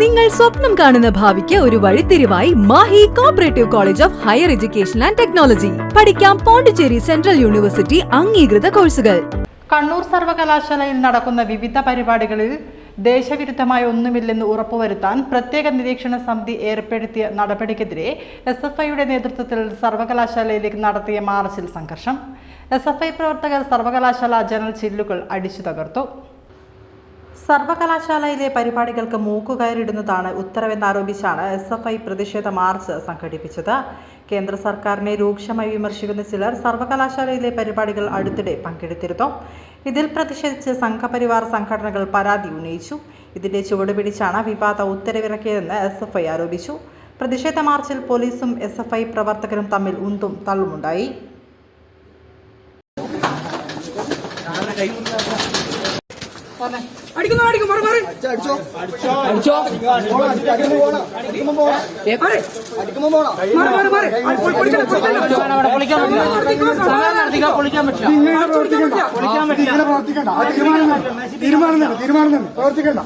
നിങ്ങൾ സ്വപ്നം കാണുന്ന ഭാവിക്ക് ഒരു വഴിത്തിരിവായി Mahe cooperative college of higher education and technology പഠിക്കാം പോണ്ടിച്ചേരി സെൻട്രൽ യൂണിവേഴ്സിറ്റി അംഗീകൃത കോഴ്സുകൾ. കണ്ണൂർ സർവകലാശാലയിൽ നടക്കുന്ന വിവിധ പരിപാടികളിൽ ദേശവിരുദ്ധമായ ഒന്നുമില്ലെന്ന് ഉറപ്പുവരുത്താൻ പ്രത്യേക നിരീക്ഷണ സമിതി ഏർപ്പെടുത്തിയ നടപടിക്കെതിരെ എസ് എഫ് ഐയുടെ നേതൃത്വത്തിൽ സർവകലാശാലയിലേക്ക് നടത്തിയ മാർച്ചിൽ സംഘർഷം. എസ് എഫ് ഐ പ്രവർത്തകർ സർവകലാശാല ജനറൽ ചില്ലുകൾ അടിച്ചു തകർത്തു. സർവകലാശാലയിലെ പരിപാടികൾക്ക് മൂക്കുകയറിടുന്നതാണ് ഉത്തരവെന്നാരോപിച്ചാണ് എസ് എഫ് ഐ പ്രതിഷേധ മാർച്ച് സംഘടിപ്പിച്ചത്. കേന്ദ്ര സർക്കാരിനെ രൂക്ഷമായി വിമർശിക്കുന്ന ചിലർ സർവകലാശാലയിലെ പരിപാടികൾ അടുത്തിടെ പങ്കെടുത്തിരുന്നു. ഇതിൽ പ്രതിഷേധിച്ച് സംഘപരിവാർ സംഘടനകൾ പരാതി ഉന്നയിച്ചു. ഇതിന്റെ ചുവട് പിടിച്ചാണ് വിവാദ ഉത്തരവിറക്കിയതെന്ന് എസ് എഫ് ഐ ആരോപിച്ചു. പ്രതിഷേധ മാർച്ചിൽ പോലീസും എസ് എഫ് ഐ പ്രവർത്തകരും തമ്മിൽ ഉന്തും തള്ളുമുണ്ടായി. അടിക്കുന്നു അടിക്കും മാറി മാറി. അടിച്ചോ ആ തീരുമാനം തന്നെ. തീരുമാനം തന്നെ. പ്രവർത്തിക്കണ്ട.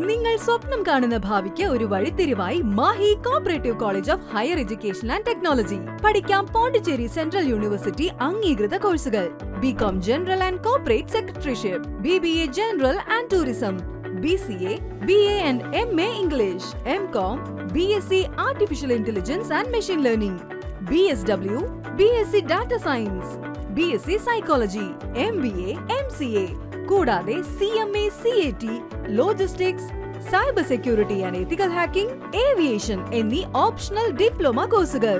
നിങ്ങൾ സ്വപ്നം കാണുന്ന ഭാവിക്ക് ഒരു വഴിത്തിരിവായി Mahe cooperative college of higher education and technology പഠിക്കാം പോണ്ടിച്ചേരി സെൻട്രൽ യൂണിവേഴ്സിറ്റി അംഗീകൃത കോഴ്സുകൾ. B com general and corporate secretaryship B B A general and tourism B C A B A and M A English M com B S C artificial intelligence and machine learning B S W B S C data science B S C psychology M B A M C A കൂടാതെ C M A C A T logistics cyber security and ethical hacking aviation എന്നീ optional diploma കോഴ്സുകൾ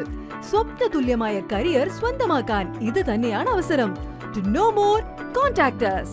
സ്വപ്ന തുല്യമായ career സ്വന്തമാക്കാൻ ഇത് തന്നെയാണ് അവസരം to know more contact us